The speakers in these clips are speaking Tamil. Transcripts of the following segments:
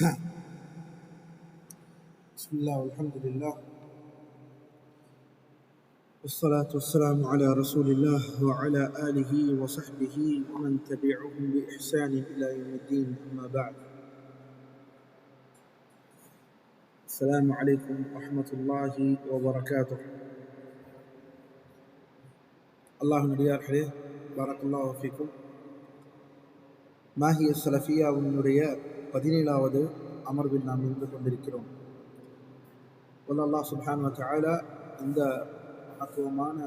بسم الله والحمد لله والصلاة والسلام على رسول الله وعلى آله وصحبه ومن تبعهم بإحسان إلى يوم الدين أما بعد. السلام عليكم ورحمة الله وبركاته. الله نريار حليه بارك الله فيكم. ما هي السلفية والنوريات؟ பதினேழாவது அமர்வில் நாம் இருந்து கொண்டிருக்கிறோம். வல்ல அல்லாஹ் சுப்ஹான் இந்த மகத்துவமான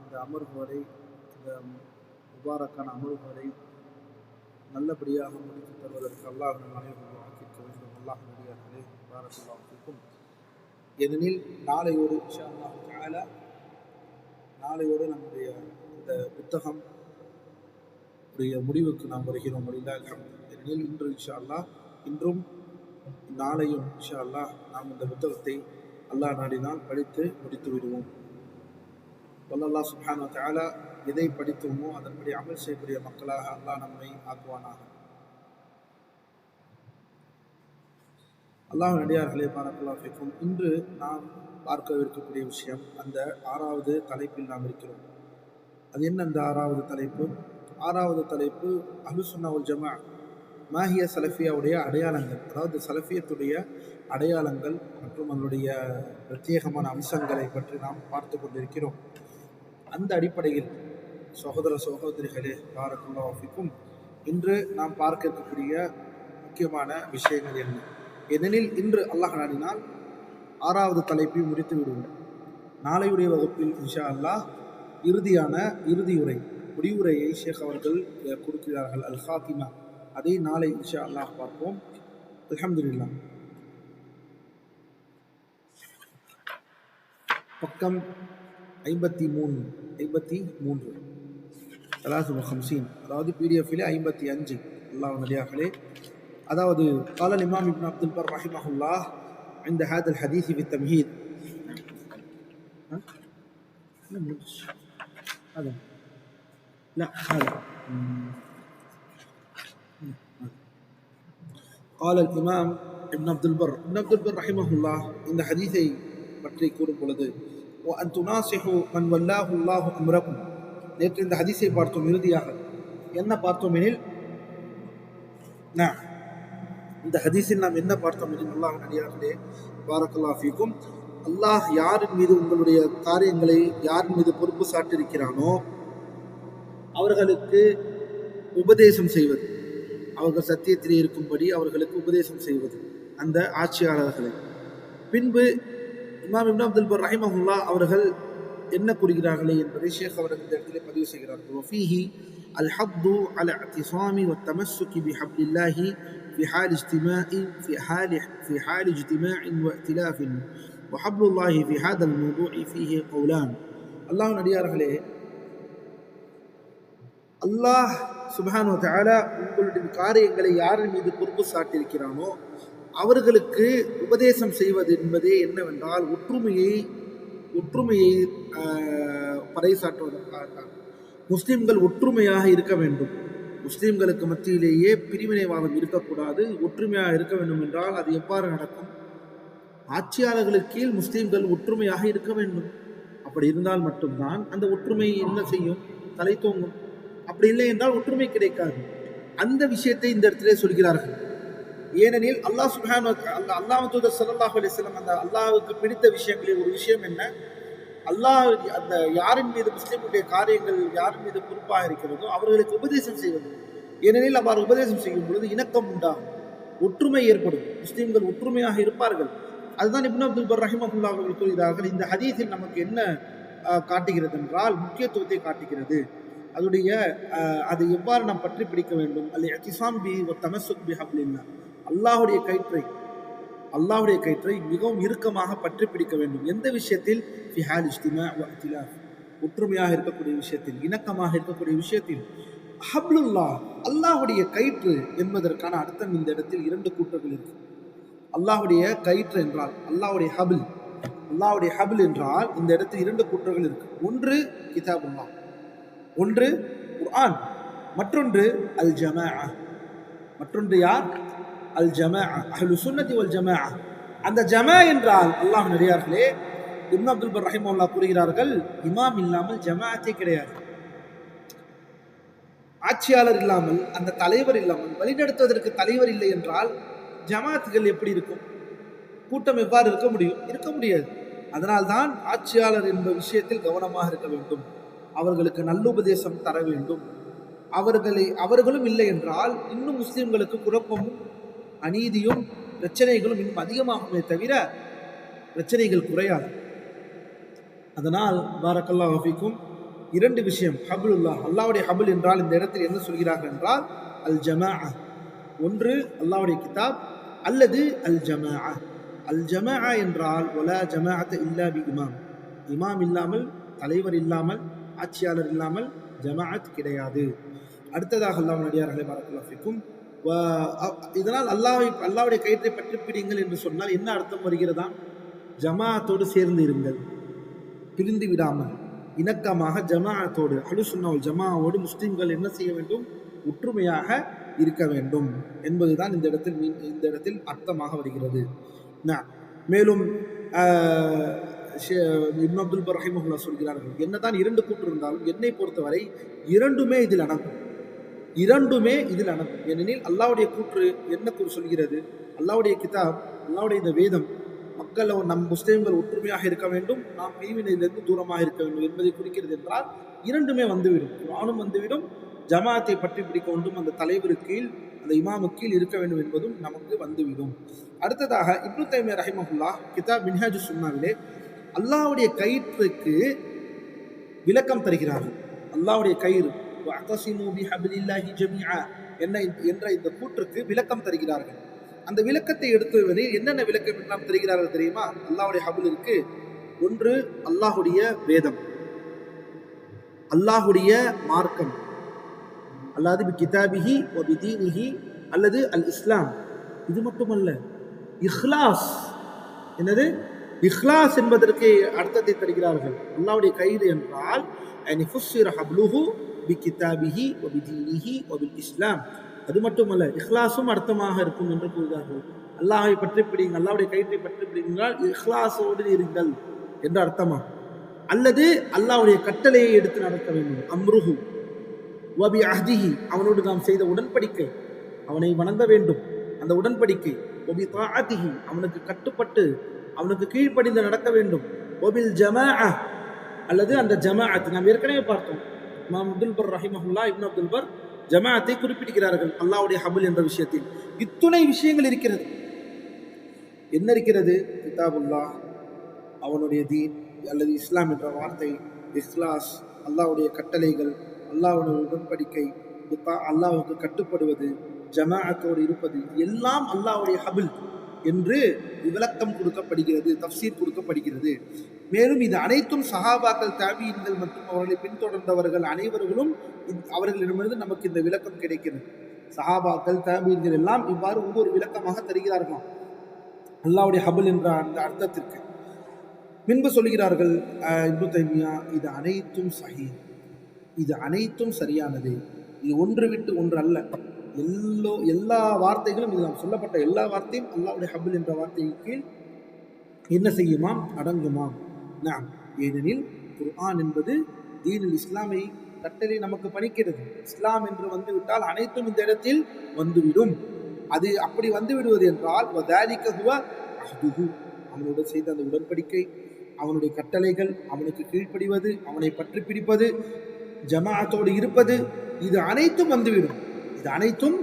இந்த அமர்வுகளை இந்த முபாரக்கான அமர்வுகளை நல்லபடியாக முடித்து தருவதற்கு அல்லாஹ் அனைவரும் வாக்கிக்க வேண்டும். அல்லாஹ் நடிகார்களே பாரத்துல்லாஹிக்கும் ஏனெனில் நாளையோடு இன்ஷா அல்லாஹ் நாளையோடு நம்முடைய இந்த புத்தகம் உடைய முடிவுக்கு நாம் வருகிறோம். அப்படின்னா ஏனெனில் இன்று இன்ஷா அல்லாஹ் இன்றும் நாளையும் இஷா அல்லாஹ் நாம் இந்த புத்தகத்தை அல்லாஹ் நாடினால் படித்து முடித்து விடுவோம். வல்லல்லா சுஹான தஆலா எதை படித்தோமோ அதன்படி அமல் செய்யக்கூடிய மக்களாக அல்லாஹ் நம்மை ஆக்குவானாக. அல்லாஹ் நடிகார்களே பாரக்கல்லா ஃபீக்கும். இன்று நாம் பார்க்கவிருக்கக்கூடிய விஷயம் அந்த ஆறாவது தலைப்பில் நாம் இருக்கிறோம். அது என்ன அந்த ஆறாவது தலைப்பு? ஆறாவது தலைப்பு அலுசுன்னாவுல் ஜமா மாஹிய சலஃபியாவுடைய அடையாளங்கள் அதாவது சலஃபியத்துடைய அடையாளங்கள் மற்றும் அதனுடைய பிரத்யேகமான அம்சங்களை பற்றி நாம் பார்த்து கொண்டிருக்கிறோம். அந்த அடிப்படையில் சகோதர சகோதரிகளே பாரகுல்லாஃபிக்கும் இன்று நாம் பார்க்க இருக்கக்கூடிய முக்கியமான விஷயங்கள் என்ன? ஏனெனில் இன்று அல்லாஹ் நாடினால் ஆறாவது தலைப்பை முடித்து விடுவோம். நாளையுடைய வகுப்பில் இன்ஷா அல்லாஹ் இறுதியான இறுதியுரை முடிவுரையை ஷேக் அவர்கள் கொடுக்கிறார்கள். அல் ஹாத்திமா அதை நாளை இன்ஷா அல்லாஹ் பார்ப்போம் அல்ஹம்துலில்லா பக்கம் ஐம்பத்தி மூணு ஐம்பத்தி மூன்று தலாசு ஹம்சீன் அதாவது பிடிஎஃபில் ஐம்பத்தி அஞ்சு அல்லாஹ் நடிகார்களே அதாவது قال الإمام ابن عبد البر رحمه الله عند هذا الحديث في التمهيد ها؟ هذا لا هذا قال الإمام ابن عبد البر ابن عبد البر رحمه الله இந்த ஹதீஸை பற்றி கூறும் பொழுது وأن تناصحوا من والله الله أمركم நேற்று இந்த ஹதீஸை பார்த்தோம் இறுதியாக என்ன பார்த்தோம் எனில் நான் இந்த ஹதீஸில் நாம் என்ன பார்த்தோம் எனில் அல்லாஹ் நடிகார்களே பாரக்கல்லா ஃபீக்கும் அல்லாஹ் யாரின் மீது உங்களுடைய காரியங்களை யாரின் மீது பொறுப்பு சாட்டிருக்கிறானோ அவர்களுக்கு உபதேசம் செய்வது அவர்கள் சத்தியத்திலே இருக்கும்படி அவர்களுக்கு உபதேசம் செய்வது அந்த ஆட்சியாளர்களை பின்பு இமாம் இப்னு அப்துல் பர் ரஹிமஹுல்லா அவர்கள் என்ன கூறுகிறார்களே என்பதை ஷேக் அவர்கள் இந்த இடத்திலே பதிவு செய்கிறார்கள் வஃபீஹி الحض على اعتصام والتمسك بحبل الله في حال اجتماع في حال في حال اجتماع وائتلاف وحبل الله في هذا الموضوع فيه قولان الله நடிகார்களே அல்லாஹ் சுபானு தாலா உங்களுடைய காரியங்களை யாரின் மீது பொறுப்பு சாட்டியிருக்கிறானோ அவர்களுக்கு உபதேசம் செய்வது என்பதே என்னவென்றால் ஒற்றுமையை ஒற்றுமையை பறைசாற்றுவதற்காக முஸ்லிம்கள் ஒற்றுமையாக இருக்க வேண்டும். முஸ்லிம்களுக்கு மத்தியிலேயே பிரிவினைவாதம் இருக்கக்கூடாது. ஒற்றுமையாக இருக்க வேண்டும் என்றால் அது எவ்வாறு நடக்கும்? ஆட்சியாளர்களுக்கு கீழ் முஸ்லிம்கள் ஒற்றுமையாக இருக்க வேண்டும். அப்படி இருந்தால் மட்டும்தான் அந்த ஒற்றுமை என்ன செய்யும்? தலை தோங்கும். அப்படி இல்லை என்றால் ஒற்றுமை கிடைக்காது. அந்த விஷயத்தை இந்த இடத்திலே சொல்கிறார்கள். ஏனெனில் அல்லாஹ் சுஹான் அந்த அல்லாஹ் தூதர் சல்லாஹ் அலிஸ்லாம் அந்த அல்லாஹுக்கு பிடித்த விஷயங்களில் ஒரு விஷயம் என்ன? அல்லாஹ் அந்த யாரின் மீது முஸ்லீமுடைய காரியங்கள் யாரின் மீது பொறுப்பாக இருக்கிறதோ அவர்களுக்கு உபதேசம் செய்வது. ஏனெனில் அவ்வாறு உபதேசம் செய்யும் பொழுது இணக்கம் உண்டாகும். ஒற்றுமை ஏற்படும். முஸ்லீம்கள் ஒற்றுமையாக இருப்பார்கள். அதுதான் இப்னு அப்துல் பர் ரஹிமகுல்லா அவர்கள் கூறுகிறார்கள் இந்த ஹதீஸில் நமக்கு என்ன காட்டுகிறது என்றால் முக்கியத்துவத்தை காட்டுகிறது. அதுடைய அதை எவ்வாறு நாம் பற்றி பிடிக்க வேண்டும்? அல்ல அத்திசாம் பி ஒரு தமசுக் பி அப்படின்னா அல்லாஹுடைய கயிற்றை அல்லாஹுடைய கயிற்றை மிகவும் இறுக்கமாக பற்றி பிடிக்க வேண்டும். எந்த விஷயத்தில்? ஃபிஹால் இஸ்திமா ஒற்றுமையாக இருக்கக்கூடிய விஷயத்தில் இணக்கமாக இருக்கக்கூடிய விஷயத்தில். ஹப்லுல்லா அல்லாஹுடைய கயிற்று என்பதற்கான அர்த்தம் இந்த இடத்தில் இரண்டு கூட்டங்கள் இருக்கு. அல்லாஹுடைய கயிற்று என்றால் அல்லாஹுடைய ஹபில். அல்லாஹுடைய ஹபில் என்றால் இந்த இடத்தில் இரண்டு கூட்டங்கள் இருக்கு. ஒன்று கிதாபுல்லா. ஒன்று குர்ஆன் மற்றொன்று அல் ஜமா மற்றொன்று யார்? அல் ஜமா அஹ்லு சுன்னதி வல் ஜமா அந்த ஜமா என்றால் அல்லாஹ் நடிகார்களே இப்னு அப்துல் பர் ரஹிமல்லா கூறுகிறார்கள் இமாம் இல்லாமல் ஜமாஅத்தே கிடையாது. ஆட்சியாளர் இல்லாமல் அந்த தலைவர் இல்லாமல் வழிநடத்துவதற்கு தலைவர் இல்லை என்றால் ஜமாத்துகள் எப்படி இருக்கும்? கூட்டம் எவ்வாறு இருக்க முடியும்? இருக்க முடியாது. அதனால்தான் ஆட்சியாளர் என்ப விஷயத்தில் கவனமாக இருக்க வேண்டும். அவர்களுக்கு நல்லுபதேசம் தர வேண்டும். அவர்களை அவர்களும் இல்லை என்றால் இன்னும் முஸ்லிம்களுக்கு குழப்பமும் அநீதியும் பிரச்சனைகளும் இன்னும் அதிகமாகுமே தவிர பிரச்சனைகள் குறையாது. அதனால் பாரக்கல்லா வஃபிக்கும் இரண்டு விஷயம் ஹபுலுல்லா அல்லாவுடைய ஹபுல் என்றால் இந்த இடத்தில் என்ன சொல்கிறார்கள் என்றால் அல் ஜமா ஒன்று அல்லாவுடைய கிதாப் அல்லது அல் ஜமா அல் ஜமா என்றால் ஒலா ஜமாஅத் இல்லா பி இமாம். இமாம் இல்லாமல் தலைவர் இல்லாமல் ஆட்சியாளர் இல்லாமல் ஜமாஅத் கிடையாது. அடுத்ததாக அல்லாஹ் நடிகார்களை பாரக்கல்லாஃபிக்கும் இதனால் அல்லாவை அல்லாவுடைய கயிற்றை பற்றி பிடிங்கள் என்று சொன்னால் என்ன அர்த்தம் வருகிறதா? ஜமாஅத்தோடு சேர்ந்து இருங்கள். பிரிந்து விடாமல். இணக்கமாக ஜமாஅத்தோடு அலுசுன்னாவல் ஜமாவோடு முஸ்லீம்கள் என்ன செய்ய வேண்டும்? ஒற்றுமையாக இருக்க வேண்டும். என்பதுதான் இந்த இடத்தில் இந்த இடத்தில் அர்த்தமாக வருகிறது. மேலும் இப்னு அப்துல் பர் சொல்கிறார்கள் என்னதான் இரண்டு கூற்று இருந்தாலும் என்னை பொறுத்தவரை இரண்டுமே இதில் அடங்கும். இரண்டுமே இதில் அடங்கும். ஏனெனில் அல்லாவுடைய கூற்று என்ன கூறு சொல்கிறது? அல்லாவுடைய கிதாப் அல்லாவுடைய இந்த வேதம் மக்கள் நம் முஸ்லீம்கள் ஒற்றுமையாக இருக்க வேண்டும் நாம் பிரிவினையிலிருந்து தூரமாக இருக்க வேண்டும் என்பதை குறிக்கிறது என்றால் இரண்டுமே வந்துவிடும். குரானும் வந்துவிடும் ஜமாத்தை பற்றி பிடிக்க வேண்டும் அந்த தலைவர் கீழ் அந்த இமாமு கீழ் இருக்க வேண்டும் என்பதும் நமக்கு வந்துவிடும். அடுத்ததாக இப்னு தைமியா ரஹிமஹுல்லா கிதாப் மின்ஹாஜு சுன்னாவிலே அல்லாஹ்வுடைய கயிற்றுக்கு விளக்கம் தருகிறார்கள். அல்லாவுடைய கயிறு என்ன என்ற இந்த கூற்றுக்கு விளக்கம் தருகிறார்கள். அந்த விளக்கத்தை எடுத்தவரை என்னென்ன விளக்கம் நாம் தருகிறார்கள் தெரியுமா? அல்லாவுடைய ஹபுல் ஒன்று அல்லாஹுடைய வேதம். அல்லாஹுடைய மார்க்கம். அல்லாது பி கிதாபிஹி ஒ பிதீனிஹி அல்லது அல் இஸ்லாம். இது மட்டுமல்ல இஹ்லாஸ். என்னது? இஹ்லாஸ் என்பதற்கு அர்த்தத்தை தருகிறார்கள். அல்லாவுடைய கயிறு என்றால் அனி ஃபுஸ்ஸிர ஹப்லுஹு பி கிதாபிஹி ஒ பிதீனிஹி ஒ இஸ்லாம் அது மட்டுமல்ல இஹ்லாஸும் அர்த்தமாக இருக்கும் என்று கூறுகிறார்கள். அல்லாஹை பற்றி பிடிங்க அல்லாவுடைய கயிற்றை பற்றி பிடிங்கள் இஹ்லாஸோடு இருங்கள் என்று அர்த்தமா அல்லது அல்லாவுடைய கட்டளையை எடுத்து நடக்க வேண்டும். அம்ருஹு வபி அஹ்திஹி அவனோடு நாம் செய்த உடன்படிக்கை அவனை வணங்க வேண்டும். அந்த உடன்படிக்கை ஒபி தாஅத்திஹி அவனுக்கு கட்டுப்பட்டு அவனுக்கு கீழ்ப்படிந்து நடக்க வேண்டும். ஒபில் ஜமா அல்லது அந்த ஜமாஅத் நாம் ஏற்கனவே பார்த்தோம். இமாம் அப்துல் பர் ரஹிமஹுல்லா இப்னு அப்துல் பர் ஜமாஅத்தை குறிப்பிடுகிறார்கள் அல்லாவுடைய ஹபுல் என்ற விஷயத்தில். இத்துணை விஷயங்கள் இருக்கிறது. என்ன இருக்கிறது? கிதாபுல்லா அவனுடைய தீன் அல்லது இஸ்லாம் என்ற வார்த்தை இஸ்லாஸ் அல்லாஹ்வுடைய கட்டளைகள் அல்லாவுடைய உடன்படிக்கை அல்லாவுக்கு கட்டுப்படுவது ஜமாஅத்தோடு இருப்பது எல்லாம் அல்லாஹ்வுடைய ஹபில். என்று விளக்கம் கொடுக்கப்படுகிறது தப்சீர் கொடுக்கப்படுகிறது. மேலும் இது அனைத்தும் சஹாபாக்கள் தாபியின்கள் மற்றும் அவர்களை பின்தொடர்ந்தவர்கள் அனைவர்களும் அவர்களிடமிருந்து நமக்கு இந்த விளக்கம் கிடைக்கிறது. சஹாபாக்கள் தாபியின்கள் எல்லாம் இவ்வாறு ஒவ்வொரு விளக்கமாக தருகிறார்களாம். அல்லாவுடைய ஹபில் என்ற அந்த அர்த்தத்திற்கு. பின்பு சொல்கிறார்கள் அஹ், இப்னு தைமியா இது அனைத்தும் சஹி. இது அனைத்தும் சரியானது. இது ஒன்று விட்டு ஒன்று அல்ல. எல்லோ எல்லா வார்த்தைகளும் இது நாம் சொல்லப்பட்ட எல்லா வார்த்தையும் அல்லாவுடைய ஹபுல் என்ற வார்த்தையின் கீழ் என்ன செய்யுமாம்? அடங்குமாம். நாம் ஏனெனில் குர்ஆன் என்பது தீனில் இஸ்லாமை கட்டளை நமக்கு பணிக்கிறது. இஸ்லாம் என்று வந்துவிட்டால் அனைத்தும் இந்த இடத்தில் வந்துவிடும். அது அப்படி வந்து விடுவது என்றால் அவனோடு செய்த அந்த உடன்படிக்கை அவனுடைய கட்டளைகள் அவனுக்கு கீழ்ப்படிவது அவனை பற்றி பிடிப்பது ஜமாஅத்தோடு இருப்பது இது அனைத்தும் வந்துவிடும். இது அனைத்தும்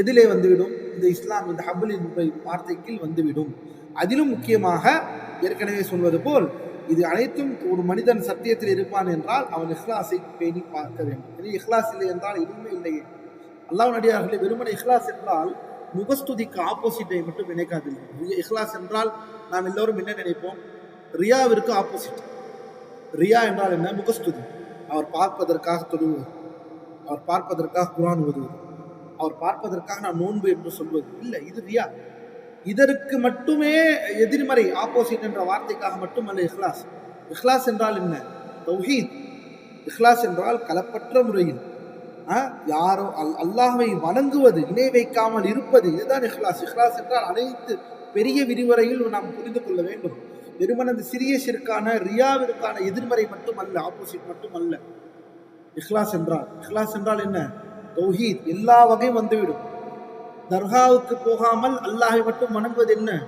எதிலே வந்துவிடும். இந்த இஸ்லாம் இந்த ஹபுலின் என்ற வார்த்தைக்கு வந்துவிடும். அதிலும் முக்கியமாக ஏற்கனவே சொல்வது போல் இது அனைத்தும் ஒரு மனிதன் சத்தியத்தில் இருப்பான் என்றால் அவன் இஹ்லாஸை பேணி பார்க்க வேண்டும். இஹ்லாஸ் இல்லை என்றால் எதுவுமே இல்லையே. அல்லாஹ் நடிகார்களே வெறுமனை இஹ்லாஸ் என்றால் முகஸ்துதிக்கு ஆப்போசிட்டை மட்டும் நினைக்காதீர்கள் இஹ்லாஸ் என்றால் நாம் எல்லோரும் என்ன நினைப்போம்? ரியாவிற்கு ஆப்போசிட். ரியா என்றால் என்ன? முகஸ்துதி. அவர் பார்ப்பதற்காக தொழுவது. அவர் பார்ப்பதற்காக குரான் ஓதுவது. அவர் பார்ப்பதற்காக நான் நோன்பு என்று சொல்வது. இல்லை இது ரியா. இதற்கு மட்டுமே எதிர்மறை ஆப்போசிட் என்ற வார்த்தைக்காக மட்டுமல்ல இஹ்லாஸ். இஹ்லாஸ் என்றால் என்ன? தௌஹீத். இஹ்லாஸ் என்றால் கலப்பற்ற முறையில். ஆ, யாரோ அல் அல்லாஹை வணங்குவது இணை வைக்காமல் இருப்பது இதுதான் இஹ்லாஸ். இஹ்லாஸ் என்றால் அனைத்து பெரிய விரிவுரையில் நாம் புரிந்து கொள்ள வேண்டும். வெறுமனது சிறிய சிற்கான ரியாவிற்கான எதிர்மறை மட்டும் அல்ல ஆப்போசிட் மட்டும் அல்ல இஹ்லாஸ் என்றால் இஹ்லாஸ் என்றால் என்ன? தௌஹீத். எல்லா வகையும் வந்துவிடும். தர்காவுக்கு போகாமல் அல்லாஹை மட்டும் வணங்குவது என்ன?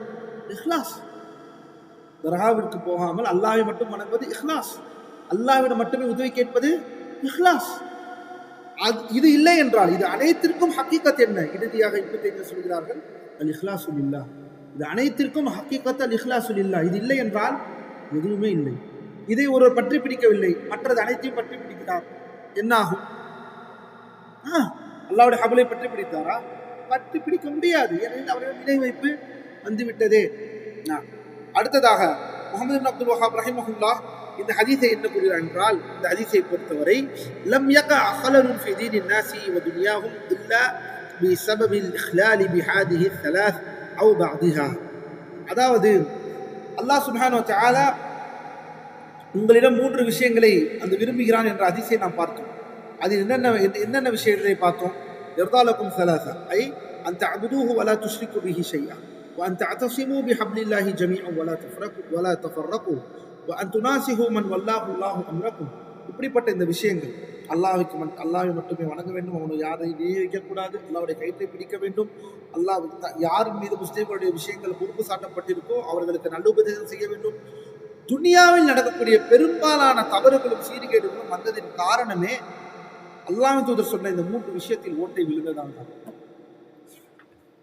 இஹ்லாஸ். தர்காவிற்கு போகாமல் அல்லாஹை மட்டும் வணங்குவது இஹ்லாஸ். அல்லாஹ்விடம் மட்டுமே உதவி கேட்பது இஹ்லாஸ். அது இது இல்லை என்றால் இது அனைத்திற்கும் ஹக்கீகத் என்ன? இறுதியாக இப்பத்தி ஐந்து சொல்கிறார்கள் அல் இஹ்லாசுல் இல்லா இது அனைத்திற்கும் ஹக்கீக்கத் அல் இஹ்லாசுல் இல்லா இது இல்லை என்றால் எதுவுமே இல்லை. இதை ஒருவர் பற்றி பிடிக்கவில்லை. மற்றது அனைத்தையும் பற்றி பிடிக்கிறார். என்னாகும்? அல்லாவுடைய ஹபலை பற்றி பிடித்தாரா? பற்றி பிடிக்க முடியாது. ஏனெனில் அவரிடம் இணை வைப்பு வந்துவிட்டதே. அடுத்ததாக முகமது பின் அப்துல் வஹாப் ரஹிமஹுல்லா இந்த ஹதீஸை என்ன கூறுகிறார் என்றால் இந்த ஹதீஸை பொறுத்தவரை லம் யக அஹலனும் ஃபி தீனின் நாசி வ துனியாஹும் இல்லா பி சபபில் இஹ்லாலி பி ஹாதிஹி தலாத் அவ் பஅதிஹா. அதாவது அல்லாஹ் சுப்ஹானஹு வ தஆலா உங்களிடம் மூன்று விஷயங்களை அந்த விரும்புகிறான் என்ற அதிசயம் நாம் பார்த்தோம் அதில் என்னென்ன என்னென்ன விஷயங்களை பார்த்தோம் எர்தாலக்கும் சலாசா ஐ அந்த அபுதூஹு வலா துஷ்ரிக்கு பிஹி ஷையா وأن تعتصموا بحبل الله جميعا ولا تفرقوا ولا تفرقوا وأن تناسحوا من والله الله أمركم இப்படிப்பட்ட இந்த விஷயங்கள் அல்லாஹ்வுக்கு மட் அல்லாஹ்வை மட்டுமே வணங்க வேண்டும் அவனை யாரை நியமிக்கக்கூடாது அல்லாஹ்வுடைய கயிற்றை பிடிக்க வேண்டும் அல்லாஹ் த- யார் மீது முஸ்லீம்களுடைய விஷயங்கள் பொறுப்பு சாட்டப்பட்டிருக்கோ அவர்களுக்கு நல்ல உபதேசம் செய்ய வேண்டும் துனியாவில் நடக்கக்கூடிய பெரும்பாலான தவறுகளும் சீர்கேடுகளும் வந்ததின் காரணமே அல்லாம தூதர் சொன்ன இந்த மூன்று விஷயத்தில் ஓட்டை விழுந்ததான் தான்.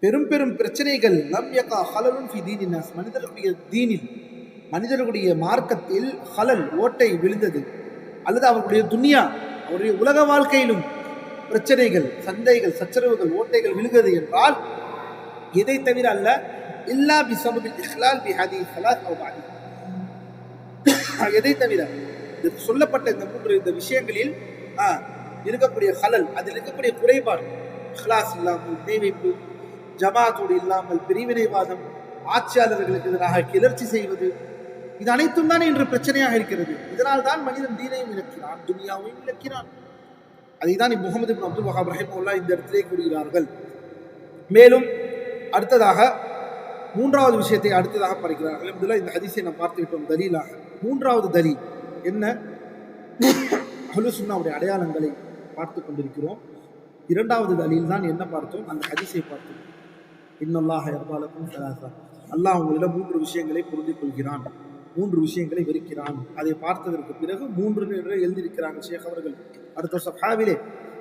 பெரும் பெரும் பிரச்சனைகள் லம் யகா ஹலலும் ஃபி தீனின் மனிதர்களுடைய தீனில் மனிதர்களுடைய மார்க்கத்தில் ஹலல் ஓட்டை விழுந்தது. அல்லது அவர்களுடைய துனியா அவருடைய உலக வாழ்க்கையிலும் பிரச்சனைகள் சந்தைகள் சச்சரவுகள் ஓட்டைகள் விழுகிறது என்றால் எதை தவிர அல்ல இல்லா பி சபபில் இஹ்லால் பி ஹதி ஹலாத் அவ் எதை தவிர இது சொல்லப்பட்ட இந்த மூன்று இந்த விஷயங்களில் இருக்கக்கூடிய ஹலல் அதில் இருக்கக்கூடிய குறைபாடு ஹலாஸ் இல்லாமல் நியமிப்பு ஜமாத்தோடு இல்லாமல் பிரிவினைவாதம் ஆட்சியாளர்களுக்கு எதிராக கிளர்ச்சி செய்வது இது அனைத்தும் தான் இன்று பிரச்சனையாக இருக்கிறது. இதனால் தான் மனிதன் தீனையும் இழக்கிறான் துனியாவையும் இழக்கிறான். அதை தான் முகமது அப்துல் வஹாப் ரஹிமுல்லா இந்த இடத்திலே கூறுகிறார்கள். மேலும் அடுத்ததாக மூன்றாவது விஷயத்தை அடுத்ததாக பார்க்கிறார்கள் முதல்ல இந்த அதிசயம் நான் பார்த்து விட்டோம் தலீலாக. மூன்றாவது தலி என்ன? ஹலுசுன்னாவுடைய அடையாளங்களை பார்த்து கொண்டிருக்கிறோம். இரண்டாவது தலியில் தான் என்ன பார்த்தோம்? அந்த ஹதிசை பார்த்தோம். இன்னல்லாக எப்பாலக்கும் சலாசா. அல்லாஹ் உங்களிடம் மூன்று விஷயங்களை புரிந்து கொள்கிறான். மூன்று விஷயங்களை வெறுக்கிறான். அதை பார்த்ததற்கு பிறகு மூன்று எழுதியிருக்கிறாங்க ஷேக் அவர்கள். அடுத்த சஹாவிலே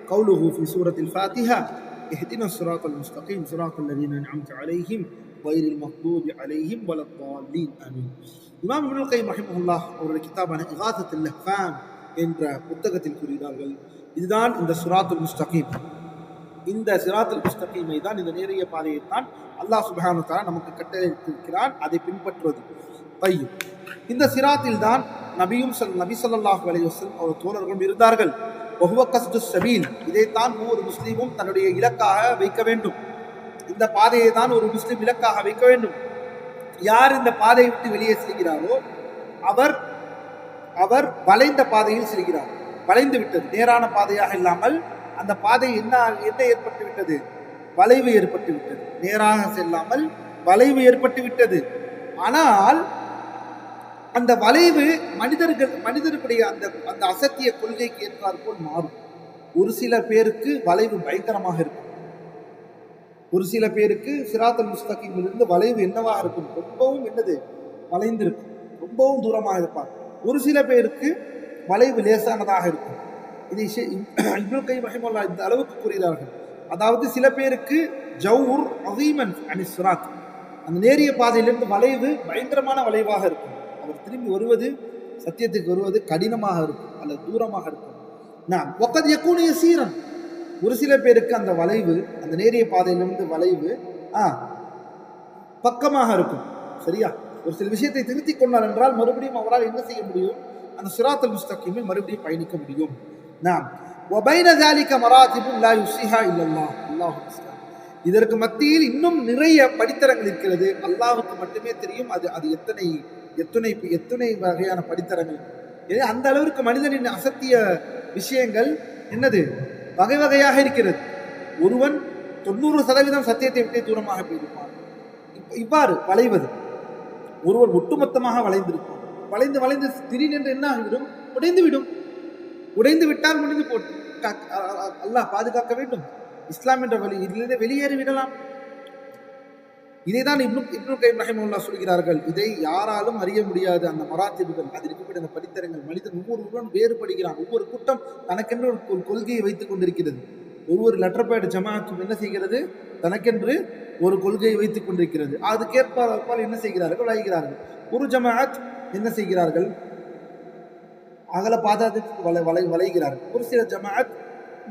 கவுலுஹூஃபி சூரத்தில் ஃபாத்திஹா. இஹ்தின சுராத் அல் முஸ்தகீம். சுராத் அல்லதீன் அன்அம்த அலைஹிம். வைரில் மக்தூபி அலைஹிம் வலத்தாலீன் அமீன் இமாம் இப்னுல் கைம் ரஹிமஹுல்லா அவருடைய கிதாபான இகாசத்தில் லஹ்ஃபாம் என்ற புத்தகத்தில் கூறுகிறார்கள். இதுதான் இந்த சுராத்துல் முஸ்தகீம். இந்த சிராத்துல் முஸ்தகீமை தான் இந்த நேரிய பாதையை தான் அல்லாஹ் சுபஹானு தாரா நமக்கு கட்டளையிட்டிருக்கிறான் அதை பின்பற்றுவது. பையும் இந்த சிராத்தில் தான் நபியும் சல் நபி சொல்லாஹ் அலைவசல் அவர் தோழர்களும் இருந்தார்கள். ஒஹுவ கஸ்து சபீல் இதைத்தான் ஒவ்வொரு முஸ்லீமும் தன்னுடைய இலக்காக வைக்க வேண்டும். இந்த பாதையை தான் ஒரு முஸ்லிம் இலக்காக வைக்க வேண்டும். யார் இந்த பாதையை விட்டு வெளியே செல்கிறாரோ அவர் அவர் வளைந்த பாதையில் செல்கிறார். வளைந்து விட்டது. நேரான பாதையாக இல்லாமல் அந்த பாதை என்ன என்ன ஏற்பட்டு விட்டது? வளைவு ஏற்பட்டு விட்டது. நேராக செல்லாமல் வளைவு ஏற்பட்டு விட்டது. ஆனால் அந்த வளைவு மனிதர்கள் மனிதர்களுடைய அந்த அந்த அசத்திய கொள்கைக்கு ஏற்றாற்போல் மாறும். ஒரு சில பேருக்கு வளைவு பயங்கரமாக இருக்கும். ஒரு சில பேருக்கு சிராத்தல் முஸ்தகிமிலிருந்து வளைவு என்னவாக இருக்கும்? ரொம்பவும் என்னது? வளைந்திருக்கும். ரொம்பவும் தூரமாக இருப்பார் ஒரு சில பேருக்கு வளைவு லேசானதாக இருக்கும். இதை இன்னும் கை மகிமல்லா இந்த அளவுக்கு கூறுகிறார்கள். அதாவது சில பேருக்கு ஜவுர் அதீமன் அணி சிராத். அந்த நேரிய பாதையிலிருந்து வளைவு பயங்கரமான வளைவாக இருக்கும். அவர் திரும்பி வருவது சத்தியத்துக்கு வருவது கடினமாக இருக்கும். அல்லது தூரமாக இருக்கும். நான் ஒக்கது எக்கூனிய சீரன் ஒரு சில பேருக்கு அந்த வளைவு அந்த நேரிய பாதையிலிருந்து வளைவு ஆ பக்கமாக இருக்கும். சரியா? ஒரு சில விஷயத்தை திருத்திக் கொண்டார் என்றால் மறுபடியும் அவரால் என்ன செய்ய முடியும்? அந்த சிராத்தல் முஸ்தகிமில் மறுபடியும் பயணிக்க முடியும். நாம் ஒபைன ஜாலிக்க மராத்திபும் லா யுசிஹா இல்லல்லா. அல்லாஹ் இதற்கு மத்தியில் இன்னும் நிறைய படித்தரங்கள் இருக்கிறது. அல்லாவுக்கு மட்டுமே தெரியும் அது அது எத்தனை எத்தனை எத்தனை வகையான படித்தரங்கள். அந்த அளவிற்கு மனிதனின் அசத்திய விஷயங்கள் என்னது? வகை வகையாக இருக்கிறது. ஒருவன் தொண்ணூறு சதவீதம் சத்தியத்தை விட்டே தூரமாக போயிருப்பான். இப்ப- இவ்வாறு வளைவது. ஒருவன் ஒட்டுமொத்தமாக வளைந்திருப்பான். வளைந்து வளைந்து திடீரென்று என்ன ஆகிவிடும்? உடைந்து விடும் உடைந்து விட்டால் முடிந்து போட்டு. அல்லாஹ் பாதுகாக்க வேண்டும். இஸ்லாம் என்ற வழி இதிலிருந்து வெளியேறி விடலாம் இதைதான் இப்னு இப்னு கை ரஹிமஹுல்லா சொல்கிறார்கள். இதை யாராலும் அறிய முடியாது. அந்த மராத்திபுகள் அதற்கு அந்த படித்தரங்கள் மனிதன் ஒவ்வொருவரும் வேறுபடுகிறான். ஒவ்வொரு கூட்டம் தனக்கென்று ஒரு கொள்கையை வைத்துக் கொண்டிருக்கிறது. ஒவ்வொரு லெட்டர் பேட் ஜமாத்தும் என்ன செய்கிறது? தனக்கென்று ஒரு கொள்கையை வைத்துக் கொண்டிருக்கிறது. அதுக்கேற்ப என்ன செய்கிறார்கள்? வளைகிறார்கள் ஒரு ஜமாத் என்ன செய்கிறார்கள்? அகல பாதாதத்துக்கு வளை வளை வளைகிறார்கள். ஒரு சில ஜமாத்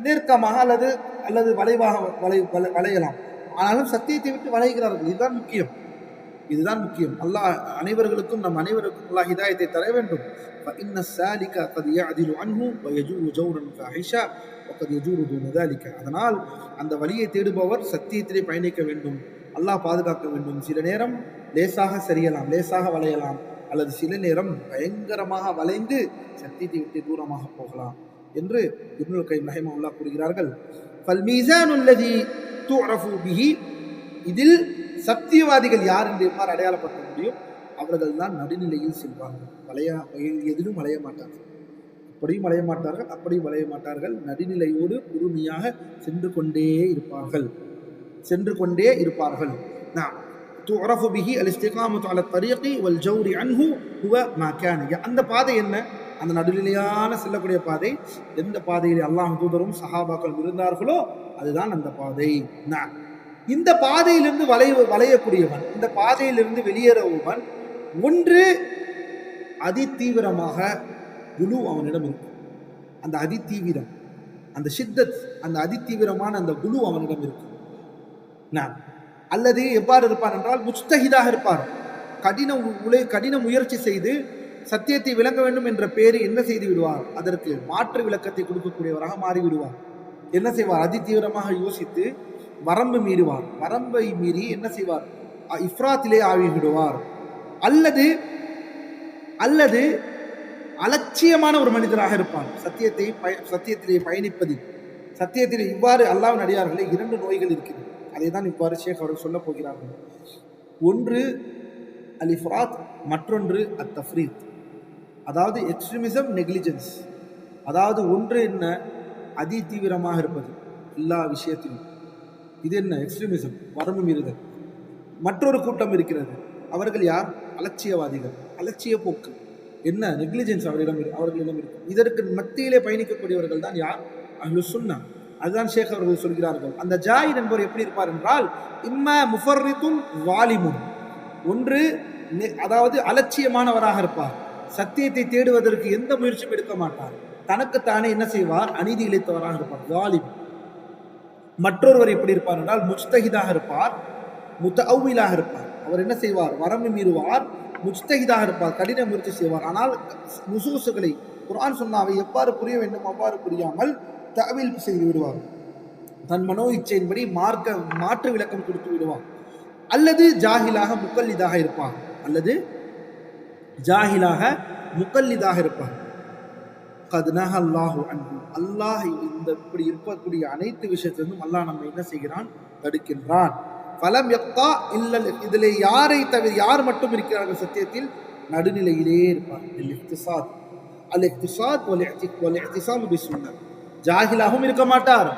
நெருக்கமாக அல்லது அல்லது வளைவாக வளை வளை- வளையலாம். ஆனாலும் சத்தியத்தை விட்டு வளைகிறார்கள் இதுதான் முக்கியம். இதுதான் முக்கியம். அல்லாஹ் அனைவர்களுக்கும் நம் அனைவருக்கும் அல்லாஹ் ஹிதாயத்தை தர வேண்டும். இன்ன சாலிகா கது அதில் அன்பு வயஜூரு ஜௌரன் ஹிஷா கது யஜூரு தூனதாலிக்க அதனால் அந்த வழியை தேடுபவர் சத்தியத்திலே பயணிக்க வேண்டும். அல்லாஹ் பாதுகாக்க வேண்டும். சில நேரம் லேசாக சரியலாம் லேசாக வளையலாம். அல்லது சில நேரம் பயங்கரமாக வளைந்து சத்தியத்தை விட்டு தூரமாக போகலாம் என்று இப்னுல் மஹிமா உள்ளா கூறுகிறார்கள். ஃபல் உள்ளதி துரஃபு பிஹி. இதில் சத்தியவாதிகள் யார் என்று அடையாளப்படுத்த முடியும்? அவர்கள் தான் நடுநிலையில் செல்வார்கள். வளைய எதிலும் வளைய மாட்டார்கள். அப்படியும் வளைய மாட்டார்கள் அப்படியும் வளைய மாட்டார்கள். நடுநிலையோடு பொறுமையாக சென்று கொண்டே இருப்பார்கள். சென்று கொண்டே இருப்பார்கள். நான் துரஃபு பிஹி அல் இஸ்திகாமத்து வல் ஜௌரி அன்ஹு ஹுவ மா அந்த பாதை என்ன? அந்த நடுநிலையான செல்லக்கூடிய பாதை எந்த பாதையில் அல்லாஹ் தூதரும் சஹாபாக்கள் இருந்தார்களோ அதுதான் அந்த பாதை. நான் இந்த பாதையிலிருந்து வளைய வளையக்கூடியவன் இந்த பாதையிலிருந்து வெளியேறவன் ஒன்று அதிதீவிரமாக குழு அவனிடம் இருக்கும். அந்த அதிதீவிரம் அந்த சித்தத் அந்த அதிதீவிரமான அந்த குழு அவனிடம் இருக்கும். நான் அல்லது எவ்வாறு இருப்பான் என்றால் முஸ்தகிதாக இருப்பார் கடின உழை கடின முயற்சி செய்து சத்தியத்தை விளங்க வேண்டும் என்ற பேரு என்ன செய்து விடுவார்? அதற்கு மாற்று விளக்கத்தை கொடுக்கக்கூடியவராக மாறிவிடுவார். என்ன செய்வார்? அதி தீவிரமாக யோசித்து வரம்பு மீறுவார். வரம்பை மீறி என்ன செய்வார்? இஃப்ராத்திலே ஆவிடுவார் அல்லது அல்லது அலட்சியமான ஒரு மனிதராக இருப்பான் சத்தியத்தை பய சத்தியத்திலே பயணிப்பதில். சத்தியத்திலே இவ்வாறு அல்லாஹ் அடியார்களே இரண்டு நோய்கள் இருக்கிறது. அதை தான் இவ்வாறு ஷேக் அவர்கள் சொல்லப் போகிறார்கள். ஒன்று அல் இஃப்ராத் மற்றொன்று அத் தஃப்ரீத். அதாவது எக்ஸ்ட்ரீமிசம் நெக்லிஜென்ஸ் அதாவது ஒன்று என்ன? அதி தீவிரமாக இருப்பது. எல்லா விஷயத்திலும். இது என்ன? எக்ஸ்ட்ரீமிசம் வரம்பு மீறுதல். மற்றொரு கூட்டம் இருக்கிறது. அவர்கள் யார்? அலட்சியவாதிகள். அலட்சிய போக்கு. என்ன? நெக்லிஜென்ஸ் அவரிடம் அவர்களிடம் இருக்கும் இதற்கு மத்தியிலே பயணிக்கக்கூடியவர்கள் தான் யார்? அஹ்லு சுன்னா. அதுதான் ஷேக் அவர்கள் சொல்கிறார்கள். அந்த ஜாயித் என்பவர் எப்படி இருப்பார் என்றால் இம்ம முஃபர்ரித்தும் வாலிமும் ஒன்று நெ- அதாவது அலட்சியமானவராக இருப்பார். சத்தியத்தை தேடுவதற்கு எந்த முயற்சியும் எடுக்க மாட்டார் தனக்குத்தானே என்ன செய்வார் அநீதி இழைத்தவராக இருப்பார் ஜாலிம் மற்றொருவர் எப்படி இருப்பார் என்றால் முஸ்தகிதாக இருப்பார் முத்தஅவ்விலாக இருப்பார். அவர் என்ன செய்வார்? வரம்பு மீறுவார் முஸ்தகிதாக இருப்பார் கடின முயற்சி செய்வார். ஆனால் நுசூசுகளை குரான் சொன்னாவை எவ்வாறு புரிய வேண்டும் அவ்வாறு புரியாமல் தவில் செய்து விடுவார். தன் மனோ இச்சையின்படி மார்க்க மாற்று விளக்கம் கொடுத்து விடுவார். அல்லது ஜாஹிலாக முக்கல்லிதாக இருப்பார். அல்லது ஜாஹிலாக முக்கல்லிதாக இருப்பார். கதுனஹ அல்லாஹு அன்பு அல்லாஹ் இந்த இப்படி இருக்கக்கூடிய அனைத்து விஷயத்திலிருந்தும் அல்லாஹ் நம்ம என்ன செய்கிறான்? தடுக்கின்றான். பலம் எப்தா இல்லல் இதில் யாரை தவிர யார் மட்டும் இருக்கிறார்கள் சத்தியத்தில்? நடுநிலையிலே இருப்பார். அல் இக்திசாத் அல் இக்திசாத் வல் இக்தி- வல் இக்திசாம் பிசுன்னத் இருக்க மாட்டார்.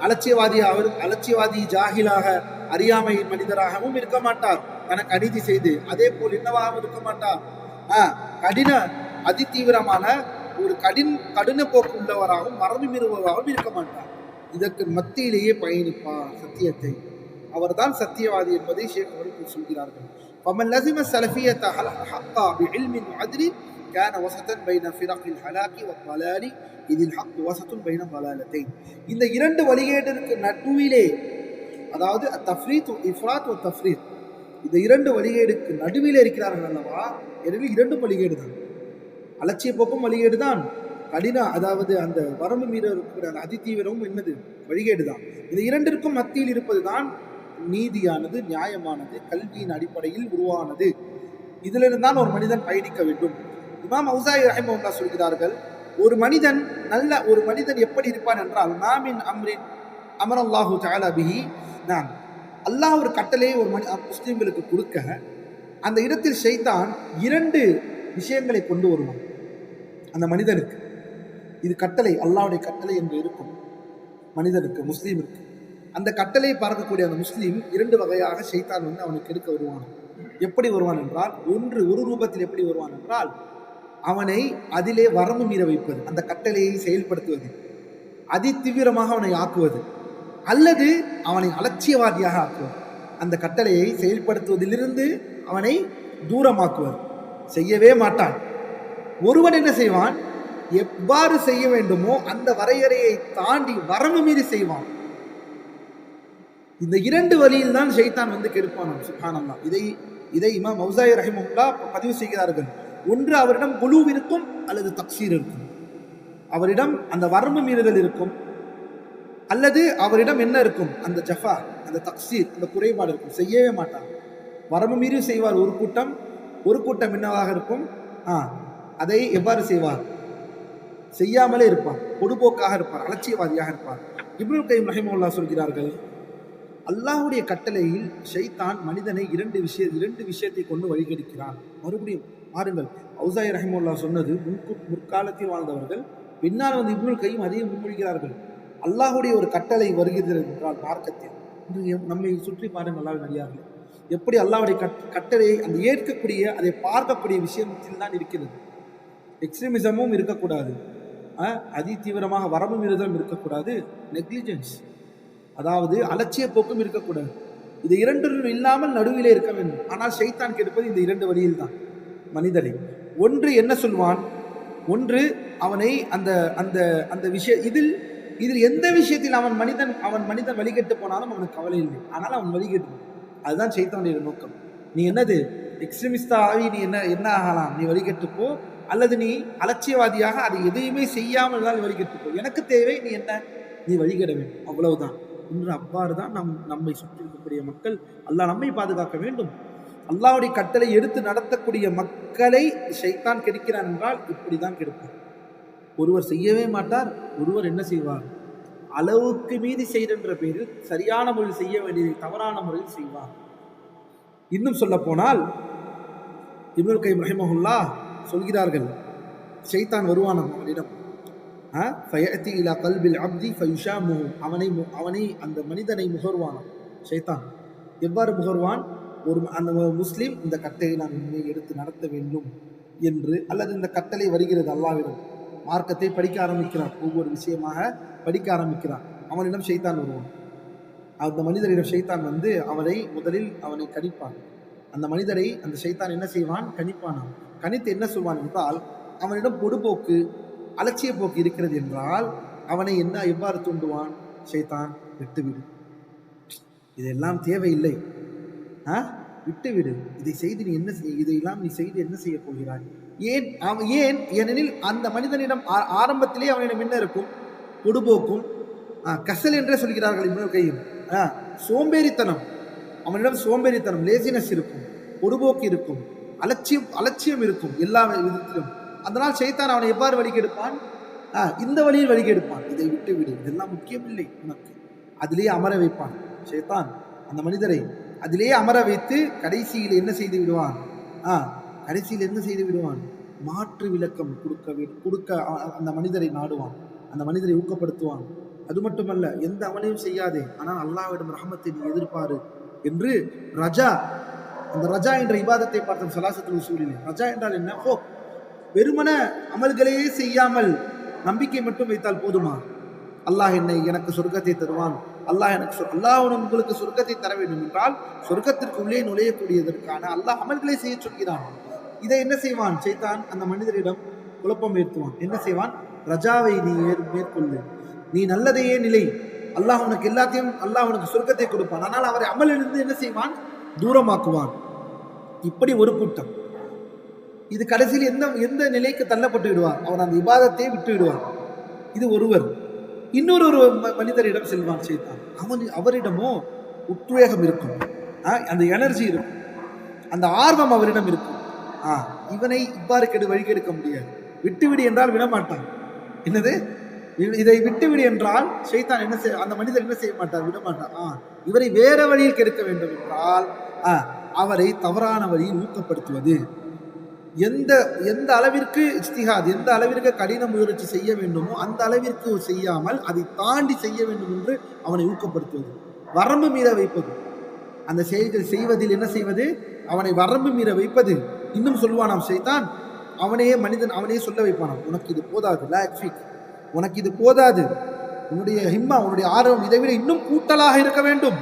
அலட்சியவாதி அவர் அலட்சியவாதி ஜாஹிலாக அறியாமை மனிதராகவும் இருக்க மாட்டார். தனக்கு அநீதி செய்து அதே போல் என்னவாகவும் இருக்க மாட்டார். ஆ, கடின அதிதீவிரமான ஒரு கடின் கடின போக்கு உள்ளவராகவும் மரபு மீறுபவராகவும் இருக்க மாட்டார் இதற்கு மத்தியிலேயே பயணிப்பார் சத்தியத்தை அவர்தான் சத்தியவாதி என்பதை ஷேக் அவர்கள் சொல்கிறார்கள் فمن لزم السلفية حقا بعلم وعدل كان وسطا بين فرق الهلاك والضلال إذ الحق وسط بين الضلالتين இந்த இரண்டு வழிகேட்டிற்கு நடுவிலே அதாவது தஃப்ரீத் இஃப்ராத் ஒரு தஃப்ரீத் இந்த இரண்டு வழிகேடுக்கு நடுவிலே இருக்கிறார்கள் அல்லவா எனவே இரண்டு வழிகேடு தான் அலட்சிய போக்கும் வழிகேடு தான் கடின அதாவது அந்த வரம்பு மீற இருக்கிற அந்த அதிதீவிரமும் என்னது? வழிகேடு தான் இந்த இரண்டிற்கும் மத்தியில் இருப்பது தான் நீதியானது நியாயமானது கல்வியின் அடிப்படையில் உருவானது. இதிலிருந்து தான் ஒரு மனிதன் பயணிக்க வேண்டும். இமாம் அவுசாய் ரஹிமவுல்லா சொல்கிறார்கள் ஒரு மனிதன் நல்ல ஒரு மனிதன் எப்படி இருப்பான் என்றால் நாமின் அம்ரின் அமர் தஆலா பிஹி. நான் அல்லாஹ் ஒரு கட்டளையை ஒரு மனி முஸ்லீம்களுக்கு கொடுக்க அந்த இடத்தில் செய்தான் இரண்டு விஷயங்களை கொண்டு வருவான். அந்த மனிதனுக்கு. இது கட்டளை அல்லாவுடைய கட்டளை என்று இருக்கும். மனிதனுக்கு முஸ்லீமிற்கு. அந்த கட்டளையை பார்க்கக்கூடிய அந்த முஸ்லீம் இரண்டு வகையாக செய்தான் வந்து அவனுக்கு எடுக்க வருவான். எப்படி வருவான் என்றால் ஒன்று ஒரு ரூபத்தில் எப்படி வருவான் என்றால் அவனை அதிலே வரம்பு மீற வைப்பது அந்த கட்டளையை செயல்படுத்துவது அதிதீவிரமாக அவனை ஆக்குவது அல்லது அவனை அலட்சியவாதியாக ஆக்குவது. அந்த கட்டளையை செயல்படுத்துவதிலிருந்து அவனை தூரமாக்குவது செய்யவே மாட்டான். ஒருவன் என்ன செய்வான்? எவ்வாறு செய்ய வேண்டுமோ அந்த வரையறையை தாண்டி வரம்பு மீறி செய்வான். இந்த இரண்டு வழியில் தான் ஷைத்தான் வந்து கெடுப்பான் சுபானல்லா இதை இதை இமாம் மௌசாய் ரஹிமுல்லா பதிவு செய்கிறார்கள். ஒன்று அவரிடம் குழு இருக்கும் அல்லது தப்சீர் இருக்கும். அவரிடம் அந்த வரம்பு மீறுதல் இருக்கும். அல்லது அவரிடம் என்ன இருக்கும்? அந்த ஜஃபா அந்த தக்சீர் அந்த குறைபாடு இருக்கும். செய்யவே மாட்டான். வரம்பு மீறி செய்வார் ஒரு கூட்டம் ஒரு கூட்டம் என்னவாக இருக்கும்? ஆ அதை எவ்வாறு செய்வார்? செய்யாமலே இருப்பார் பொடுபோக்காக இருப்பார் அலட்சியவாதியாக இருப்பார். இப்னுல் கைம் ரஹிமுல்லா சொல்கிறார்கள் அல்லாஹுடைய கட்டளையில் ஷைத்தான் மனிதனை இரண்டு விஷய இரண்டு விஷயத்தை கொண்டு வழிகெடுக்கிறான். மறுபடியும் பாருங்கள் ஔசாய் ரஹிமுல்லா சொன்னது முன்கு முற்காலத்தில் வாழ்ந்தவர்கள் பின்னால் வந்து இப்னுல் கையும் அதையும் முன்மொழிகிறார்கள். அல்லாஹுடைய ஒரு கட்டளை வருகிறது என்றால் மார்க்கத்தில். நம்மை சுற்றி பாருங்கள் அல்லாஹ் நடிகார்கள் எப்படி அல்லாவுடைய கட் கட்டளையை அந்த ஏற்கக்கூடிய அதை பார்க்கக்கூடிய விஷயத்தில் தான் இருக்கிறது. எக்ஸ்ட்ரீமிசமும் இருக்கக்கூடாது. அஹ், அதி தீவிரமாக வரம்பு மீறுதலும் இருக்கக்கூடாது. நெக்லிஜென்ஸ் அதாவது அலட்சிய போக்கும் இருக்கக்கூடாது. இது இரண்டும் இல்லாமல் நடுவிலே இருக்க வேண்டும். ஆனால் ஷைத்தான் கெடுப்பது இந்த இரண்டு வழியில் தான். மனிதனை. ஒன்று என்ன சொல்வான்? ஒன்று அவனை அந்த அந்த அந்த விஷய இதில் இதில் எந்த விஷயத்தில் அவன் மனிதன் அவன் மனிதன் வழிகெட்டு போனாலும் அவனுக்கு கவலை இல்லை. ஆனால் அவன் வழிகட்டு அதுதான் சைத்தானுடைய நோக்கம். நீ என்னது? எக்ஸ்ட்ரீமிஸ்டா ஆகி நீ என்ன என்ன ஆகலாம்? நீ வழிகட்டுப்போ அல்லது நீ அலட்சியவாதியாக அதை எதையுமே செய்யாமல் இருந்தால் வழிகட்டுப்போ எனக்கு தேவை நீ என்ன? நீ வழிகட வேண்டும். அவ்வளவுதான். இன்று அவ்வாறு தான் நம் நம்மை சுற்றி இருக்கக்கூடிய மக்கள் அல்லாஹ் நம்மை பாதுகாக்க வேண்டும். அல்லாவுடைய கட்டளை எடுத்து நடத்தக்கூடிய மக்களை ஷைத்தான் கெடுக்கிறான் என்றால் இப்படி தான் கெடுப்பார் ஒருவர் செய்யவே மாட்டார் ஒருவர் என்ன செய்வார்? அளவுக்கு மீறி செய்கின்ற பேரில் சரியான முறையில் செய்ய வேண்டியதை தவறான முறையில் செய்வார். இன்னும் சொல்ல போனால் இப்னுல் கை ரஹிமஹுல்லா சொல்கிறார்கள் ஷைத்தான் வருவான் அவனிடம். ஃபயத்தி இலா கல்பில் அப்தி ஃபயுஷாமுஹு அவனை மு- அவனை அந்த மனிதனை முகர்வானான் ஷைத்தான். எவ்வாறு முகர்வான்? ஒரு அந்த முஸ்லீம் இந்த கட்டையை நான் உண்மையை எடுத்து நடத்த வேண்டும் என்று அல்லது இந்த கட்டளை வருகிறது அல்லாவிடம். மார்க்கத்தை படிக்க ஆரம்பிக்கிறான். ஒவ்வொரு விஷயமாக படிக்க ஆரம்பிக்கிறான். அவனிடம் ஷைத்தான் வருவான். அந்த மனிதரிடம் ஷைத்தான் வந்து அவனை முதலில் அவனை கணிப்பான். அந்த மனிதரை அந்த ஷைத்தான் என்ன செய்வான்? கணிப்பான் கணித்து என்ன சொல்வான் என்றால் அவனிடம் பொடுபோக்கு அலட்சிய போக்கு இருக்கிறது என்றால் அவனை என்ன எவ்வாறு தூண்டுவான்? ஷைத்தான் விட்டுவிடு. இதெல்லாம் தேவையில்லை. ஆ? விட்டுவிடு. இதை செய்து நீ என்ன செய் இதையெல்லாம் நீ செய்து என்ன செய்ய போகிறாய்? ஏன் அவன் ஏன் ஏனெனில் அந்த மனிதனிடம் ஆ- ஆரம்பத்திலே அவனிடம் என்ன இருக்கும்? பொடுபோக்கும் ஆ, கசல் என்றே சொல்கிறார்கள் இன்னொரு கையும். ஆ, சோம்பேறித்தனம். அவனிடம் சோம்பேறித்தனம் லேசினஸ் இருக்கும் பொடுபோக்கு இருக்கும் அலட்சியம் அலட்சியம் இருக்கும் எல்லா விதத்திலும். அதனால் செய்தான் அவனை எவ்வாறு வழிகெடுப்பான் ஆ, இந்த வழியில் வழிகெடுப்பான் இதை விட்டு விடு. இதெல்லாம் முக்கியமில்லை உனக்கு. அதிலேயே அமர வைப்பான். சேத்தான் அந்த மனிதரை அதிலேயே அமர வைத்து கடைசியில் என்ன செய்து விடுவான்? ஆ கடைசியில் என்ன செய்து விடுவான்? மாற்று விளக்கம் கொடுக்க கொடுக்க அந்த மனிதரை நாடுவான். அந்த மனிதரை ஊக்கப்படுத்துவான். அது மட்டுமல்ல எந்த அமலையும் செய்யாதே ஆனால் அல்லாவிடம் ரஹமத்தை நீ எதிர்பாரு என்று ரஜா அந்த ரஜா என்ற இபாதத்தை பார்த்தோம் சலாசத்தில் சூழ்நிலை ரஜா என்றால் என்ன? ஓ வெறுமன அமல்களையே செய்யாமல் நம்பிக்கை மட்டும் வைத்தால் போதுமா? அல்லாஹ் என்னை எனக்கு சொர்க்கத்தை தருவான். அல்லாஹ் எனக்கு சொர்- அல்லாஹ் உங்களுக்கு சொர்க்கத்தை தர வேண்டும் என்றால் சொர்க்கத்திற்கு உள்ளே நுழையக்கூடியதற்கான அல்லாஹ் அமல்களை செய்ய சொல்கிறான். இதை என்ன செய்வான்? செய்தான் அந்த மனிதரிடம் குழப்பம் ஏற்றுவான். என்ன செய்வான்? ரஜாவை நீ ஏற்- மேற்கொள்ளு. நீ நல்லதையே நிலை. அல்லாஹ் உனக்கு எல்லாத்தையும் அல்லாஹ் உனக்கு சொர்க்கத்தை கொடுப்பான். ஆனால் அவரை அமலிலிருந்து என்ன செய்வான்? தூரமாக்குவான். இப்படி ஒரு கூட்டம். இது கடைசியில் எந்த எந்த நிலைக்கு தள்ளப்பட்டு விடுவார் அவர் அந்த விவாதத்தை விட்டு விடுவார் இது ஒருவர். இன்னொரு ஒரு ம- மனிதரிடம் செல்வான் செய்தான் அவன் அவரிடமோ உத்வேகம் இருக்கும். ஆ, அந்த எனர்ஜி இருக்கும். அந்த ஆர்வம் அவரிடம் இருக்கும். ஆ இவனை இவ்வாறு கெடு வழி கெடுக்க முடியாது. விட்டுவிடு என்றால் விடமாட்டான். என்னது? இதை விட்டுவிடு என்றால் ஷைத்தான் என்ன செய்ய அந்த மனிதர் என்ன செய்ய மாட்டார்? விட மாட்டார். ஆ இவரை வேற வழியில் கெடுக்க வேண்டும் என்றால் ஆ, அவரை தவறான வழியில் ஊக்கப்படுத்துவது. எந்த எந்த அளவிற்கு இஸ்திஹாத் எந்த அளவிற்கு கடின முயற்சி செய்ய வேண்டுமோ அந்த அளவிற்கு செய்யாமல் அதை தாண்டி செய்ய வேண்டும் என்று அவனை ஊக்கப்படுத்துவது. வரம்பு மீற வைப்பது. அந்த செயல்கள் செய்வதில் என்ன செய்வது? அவனை வரம்பு மீற வைப்பது. இன்னும் சொல்லுவான் நாம் செய்தான் அவனையே மனிதன் அவனையே சொல்ல வைப்பான் உனக்கு இது போதாது லா உனக்கு இது போதாது. உன்னுடைய ஹிம்மா உன்னுடைய ஆர்வம் இதை விட இன்னும் கூட்டலாக இருக்க வேண்டும்.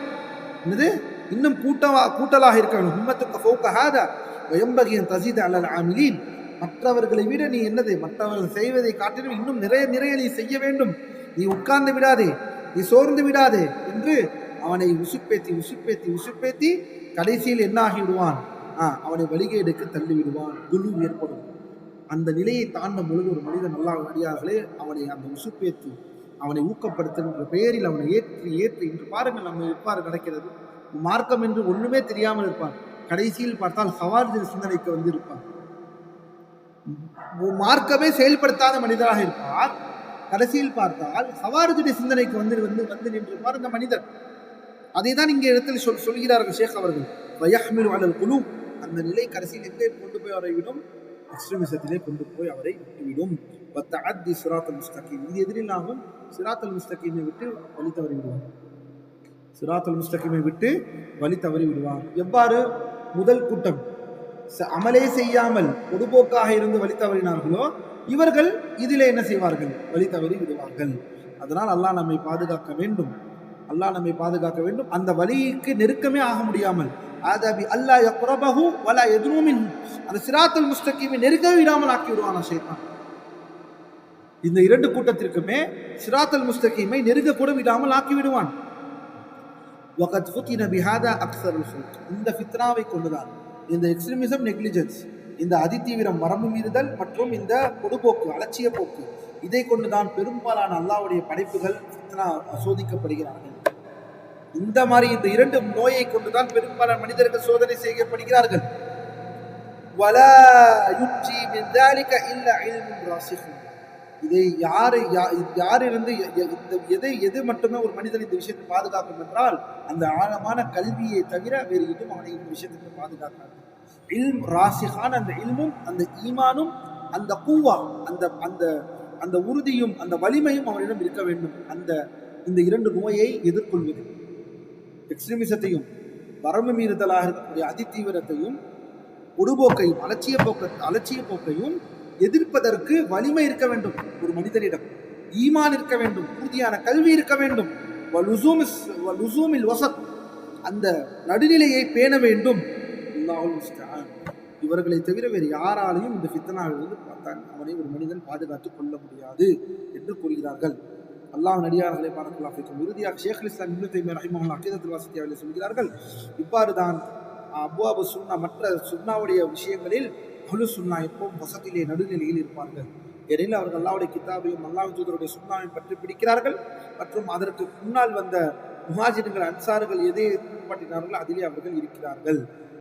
என்னது? இன்னும் கூட்டமா கூட்டலாக இருக்க வேண்டும். ஹிம்மத்துக்கு ஃபௌக ஹாதா வயம்பகியன் தசீத அல்லல் ஆமிலீன். மற்றவர்களை விட நீ என்னது? மற்றவர்கள் செய்வதை காட்டிலும் இன்னும் நிறைய நிறைய நீ செய்ய வேண்டும். நீ உட்கார்ந்து விடாதே. நீ சோர்ந்து விடாதே என்று அவனை உசுப்பேத்தி உசுப்பேத்தி உசுப்பேத்தி கடைசியில் என்ன ஆகிவிடுவான் ஆ, அவனை வழிகேடுக்கு தள்ளிவிடுவான். குழு ஏற்படும். அந்த நிலையை தாண்டும் பொழுது ஒரு மனிதன் நல்லா அடியார்களே அவனை அந்த உசுப்பேற்றி அவனை ஊக்கப்படுத்துகின்ற பெயரில் அவனை ஏற்றி ஏற்றி இன்று பாருங்கள் நம்ம இவ்வாறு நடக்கிறது. மார்க்கம் என்று ஒன்றுமே தெரியாமல் இருப்பான். கடைசியில் பார்த்தால் சவார்ஜின் சிந்தனைக்கு வந்திருப்பான். மார்க்கமே செயல்படுத்தாத மனிதராக இருப்பார். கடைசியில் பார்த்தால் சவார்ஜுடைய சிந்தனைக்கு வந்து வந்து வந்து நின்றிருப்பார் இந்த மனிதர் அதை தான் இங்கே இடத்தில் சொல் சொல்கிறார்கள் ஷேக் அவர்கள். வயஹ்மில் அலல் குழு அந்த நிலை கடைசியில் எங்கே கொண்டு போய் வரவிடும் விடும்? எக்ஸ்ட்ரீமிசத்திலே கொண்டு போய் அவரை விட்டுவிடும். வத்தஅத்தி சிராத்தல் முஸ்தகீம். இது எதிரிலாகும் சிராத்தல் முஸ்தகீமை விட்டு வழி தவறி விடுவார். சிராத்தல் முஸ்தகீமை விட்டு வழி தவறி விடுவார். எவ்வாறு? முதல் கூட்டம். அமலே செய்யாமல் பொதுபோக்காக இருந்து வழி தவறினார்களோ இவர்கள் இதிலே என்ன செய்வார்கள்? வழி தவறி விடுவார்கள். அதனால் அல்லாஹ் நம்மை பாதுகாக்க வேண்டும். அல்லாஹ் நம்மை பாதுகாக்க வேண்டும். அந்த வழிக்கு நெருக்கமே ஆக முடியாமல் ஆதாபி அல்லா யக்ரபஹு வலா எதுவும் அந்த சிராத்தல் முஸ்தகீமை நெருங்கவே விடாமல் ஆக்கி விடுவான் ஷேத்தான். இந்த இரண்டு கூட்டத்திற்குமே சிராத்தல் முஸ்தகீமை நெருங்க கூட விடாமல் ஆக்கி விடுவான். வகத் ஃபுத்தின பிஹாதா அக்சர் இந்த ஃபித்னாவை கொண்டுதான் இந்த எக்ஸ்ட்ரீமிசம் நெக்லிஜென்ஸ் இந்த அதிதீவிரம் மரபு மீறுதல் மற்றும் இந்த பொதுபோக்கு அலட்சிய போக்கு இதை கொண்டுதான் பெரும்பாலான அல்லாவுடைய படைப்புகள் சோதிக்கப்படுகிறார்கள். இந்த மாதிரி இந்த இரண்டு நோயை கொண்டுதான் பெரும்பாலான மனிதர்கள் சோதனை செய்யப்படுகிறார்கள் ولا ينجي من ذلك الا علم راسخ இதை யாரு யா- யாரிலிருந்து எ- எ- இந்த எதை எது மட்டுமே ஒரு மனிதன் இந்த விஷயத்தை பாதுகாக்கும் என்றால் அந்த ஆழமான கல்வியை தவிர வேறு எதுவும் அவனை இந்த விஷயத்துக்கு பாதுகாக்காது இல்ம் ராசிகான அந்த இல்மும் அந்த ஈமானும் அந்த கூவா அந்த அந்த அந்த உறுதியும் அந்த வலிமையும் அவனிடம் இருக்க வேண்டும் அந்த இந்த இரண்டு நோயை எதிர்கொள்வது எக்ஸ்ட்ரீமிசத்தையும் வரம்பு மீறுதலாக இருக்கக்கூடிய அதிதீவிரத்தையும் பொடுபோக்கையும் அலட்சிய போக்க அலட்சிய போக்கையும் எதிர்ப்பதற்கு வலிமை இருக்க வேண்டும் ஒரு மனிதனிடம். ஈமான் இருக்க வேண்டும் உறுதியான கல்வி இருக்க வேண்டும். வலுசூமில் வசத் அந்த நடுநிலையை பேண வேண்டும். இவர்களை தவிர வேறு யாராலையும் இந்த ஃபித்னாவிலிருந்து பார்த்தாங்க அவனை ஒரு மனிதன் பாதுகாத்துக் கொள்ள முடியாது என்று கூறுகிறார்கள். அல்லாஹ் நடிகார்களை பார்க்கலாம் ஃபிக்கும் இறுதியாக ஷேக் இஸ்லாம் இப்னு தைமியா ரஹிமஹுல்லாஹ் வாசித்தியாவில் சொல்கிறார்கள் இவ்வாறு தான் அபுவாபு சுன்னா மற்ற சுன்னாவுடைய விஷயங்களில் அஹ்லு சுன்னா எப்பவும் வசத்திலே நடுநிலையில் இருப்பார்கள். ஏனெனில் அவர்கள் அல்லாவுடைய கிதாபையும் அல்லாஹ் தூதருடைய சுன்னாவையும் பற்றி பிடிக்கிறார்கள். மற்றும் அதற்கு முன்னால் வந்த முஹாஜிர்கள் அன்சார்கள் எதை பின்பற்றினார்களோ அதிலே அவர்கள் இருக்கிறார்கள்.